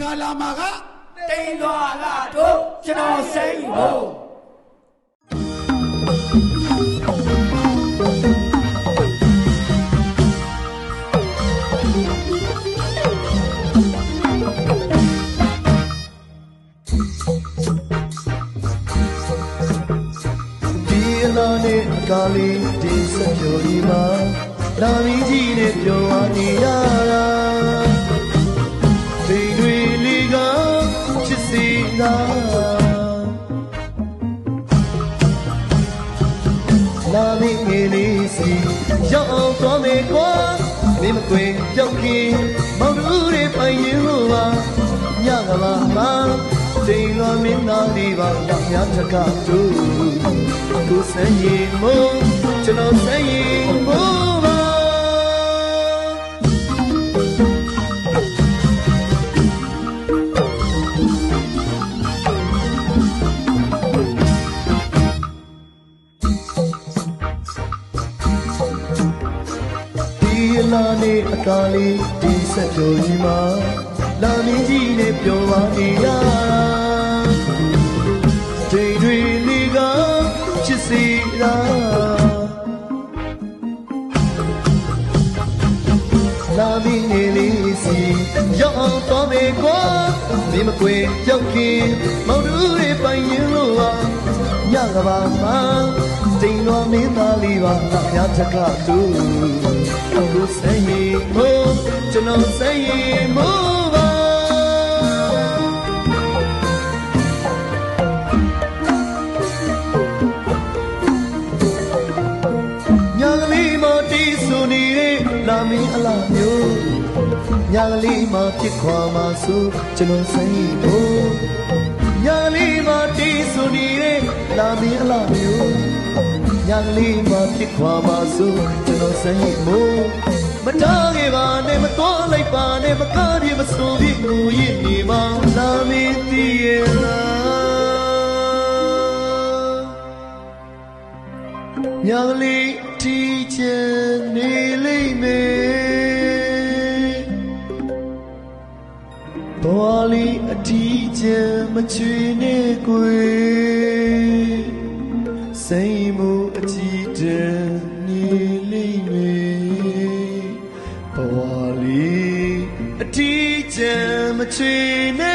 ကာလာမှာကတိန်လွာလာတို့ကျွန်တော်စိတ်ဖို့ဒီအလားနဲ့အကားလေးဒီဆက်ပြောဒီမှာလာမီးကြီးနဲ့ပြောရ ရောက်အောင်သွားမယ်ကွာမင်းမကွယ်ပြောက်ခင်မောင်တို့တွေပိုင်ရင်လို့ပါညကပါမှာတိမ်လွန်မင်းသားလေးပါတော့များတကတို့ကိုစမ်းရင်မို့ကျွန်တော် လာနေအကားလေးဒီဆက်ကြိုကြီးမှာလာမင်းကြီးနဲ့ပြောပါနေရဒိတ်တွေလေးကချစ်စီတာလာမင်းနေလေးစီရောက်အောင်တော့မေကွာမင်းမကွယ်ကြောက်ခင်မောင်တို့တွေပိုင်ရင်လို့ပါညကဘာမှာတိမ်တော်မင်းသားလေးပါငါဖျားချက်ကတူ အခုဆိုင်ရင်မို့ကျွန်တော်ဆိုင်ရင်မို့ပါညာကလေးမတီးဆူနေတဲ့လာမင်းအလားမျိုးညာကလေးမဖြစ်ခွာမှာဆိုကျွန်တော်ဆိုင်ဖို့ညာကလေးမတီးဆူနေတဲ့လာမင်းအလားမျိုး ညာကလေးမဖြစ်ခွာမှာဆိုကျွန်တော်ဆိုင်ဖို့မတားခဲ့ပါနဲ့မတော်လိုက်ပါနဲ့မကားပြေမဆိုပြီးငူရင်နေမှာလာမင်းတည်ရလားညာကလေးတီချင်နေလိမ့်မယ်ဘဝလေးအတီချင်မချွေနဲ့ကိုယ် စိတ်မှုအကြည့်တန်နေလိမ့်မယ်ဘဝလေးအတီချင်မချွေနဲ့